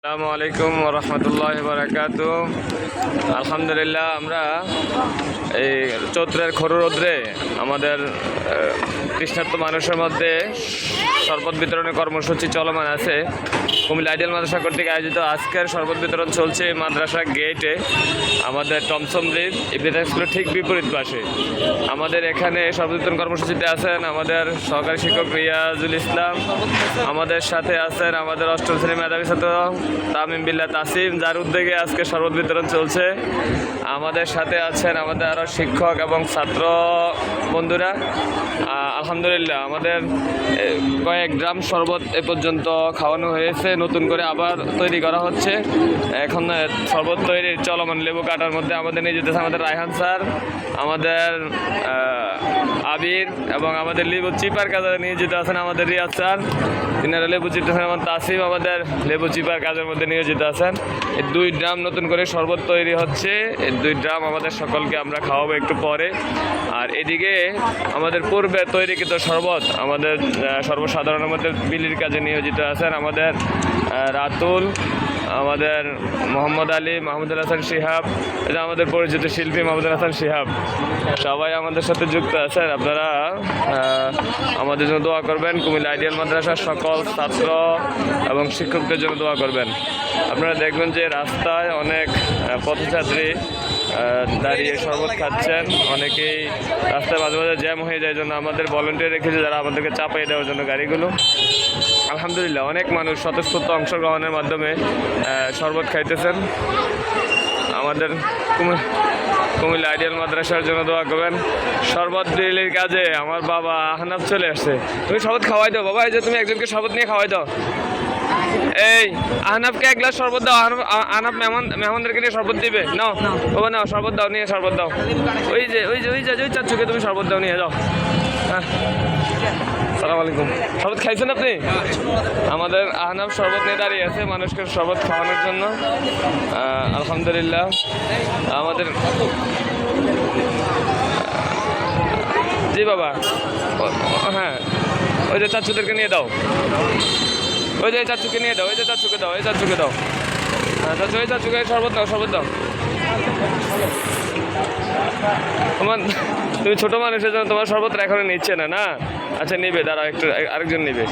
আসসালামু আলাইকুম রহমতুল্লাহ বারাকাত আলহামদুলিল্লাহ, আমরা এই চৈত্রের খরু রোদ্রে আমাদের তৃষ্ণার্ত মানুষের মধ্যে শরবত বিতরণের কর্মসূচি চলমান আছে। কুমিল্লা আইডিয়াল মাদ্রাসা কর্তৃক আয়োজিত আজকের শরবত বিতরণ চলছে মাদ্রাসা গেটে আমাদের টমসম ব্রিজ ইবিতা স্কুলের ঠিক বিপরীত পাশে। আমাদের এখানে শরবত বিতরণ কর্মসূচিতে আছেন আমাদের সহকারী শিক্ষক রিয়াজুল ইসলাম, আমাদের সাথে আছেন আমাদের অষ্টম শ্রেণি মেধাবী ছাত্র তামিম বিল্লা তাসিম, যার উদ্যোগে আজকে শরবত বিতরণ চলছে। আমাদের সাথে আছেন আমাদের আরও শিক্ষক এবং ছাত্র বন্ধুরা। আলহামদুলিল্লাহ, আমাদের কয়েক গ্রাম শরবত এ পর্যন্ত খাওয়ানো হয়েছে। নতুন করে আবার তৈরি করা হচ্ছে। এখন শরবত তৈরির চলমান লেবু কাটার মধ্যে আমাদের নিয়ে যেতেছে আমাদের রায়হান স্যার, আমাদের আবির এবং আমাদের লেবু চিপার কাজে নিয়ে যেতে আছেন আমাদের রিয়াজ স্যার। তিনারা লেবু চিপতেছেন আমার তাসিম আমাদের লেবু চিপার কাজের মধ্যে নিয়োজিত আছেন। এই দুই ড্রাম নতুন করে শরবত তৈরি হচ্ছে। এই দুই ড্রাম আমাদের সকলকে আমরা খাওয়াবো একটু পরে। আর এদিকে আমাদের পূর্বে তৈরিকৃত শরবত আমাদের সর্বসাধারণের মধ্যে বিলির কাজে নিয়োজিত আছেন আমাদের রাতুল, আমাদের মোহাম্মদ আলী, মাহমুদুল হাসান শিহাব, এটা আমাদের পরিচিত শিল্পী মাহমুদুল হাসান শিহাব। সবাই আমাদের সাথে যুক্ত আছেন। আপনারা আমাদের জন্য দোয়া করবেন। কুমিল্লা আইডিয়াল মাদ্রাসার সকল ছাত্র এবং শিক্ষকদের জন্য দোয়া করবেন। আপনারা দেখবেন যে রাস্তায় অনেক আহ, পথযাত্রী দাঁড়িয়ে শরবত খাচ্ছেন। অনেকেই রাস্তায় মাঝে মাঝে জ্যাম হয়ে যায় জন্য আমাদের ভলেন্টিয়ার রেখেছে যারা আমাদেরকে চাপাই দেওয়ার জন্য গাড়িগুলো। আলহামদুলিল্লাহ অনেক মানুষ স্বতঃস্ফূর্ত অংশগ্রহণের মাধ্যমে শরবত খাইতেছেন। আমাদের কুমি- কুমিল্লা আইডিয়াল মাদ্রাসার জন্য দোয়া করবেন। শরবত দিলির কাজে আমার বাবা আহনাফ চলে আসছে। তুমি শরবত খাওয়াই দাও বাবা এই যে তুমি একজনকে শরবত নিয়ে খাওয়াই দাও। এই, আহনাফকে এক গ্লাস শরবত দাও। আহনাফ আহ- মেহমান, মেহমানদেরকে নিয়ে শরবত দিবে? নাও বাবা নাও, শরবত দাও, নিয়ে শরবত দাও। ওই যে ওই যে ওই যে, ওই চাচ্ছুকে তুমি শরবত দাও, নিয়ে যাও। হ্যাঁ। সালাম আলাইকুম। শরবত খাইছেন আপনি? আমাদের আহনাফ শরবত নিয়ে দাঁড়িয়ে আছে, মানুষকে শরবত খাওয়ানোর জন্য। আলহামদুলিল্লাহ। আমাদের জি বাবা। হ্যাঁ। ওই যে চাচুদেরকে নিয়ে দাও। ওই যে চাচুকে নিয়ে দাও, ওই যে চাচুকে দাও, ওই চাচুকে দাও। হ্যাঁ চাচু, ওই চাচুকে শরবত দাও শরবত দাও। তোমার তুমি ছোটো মানুষের জন্য তোমার শরবত এখনও নিচ্ছে না না? আচ্ছা নিবে, দাঁড়াও, একটু আরেকজন নিবে।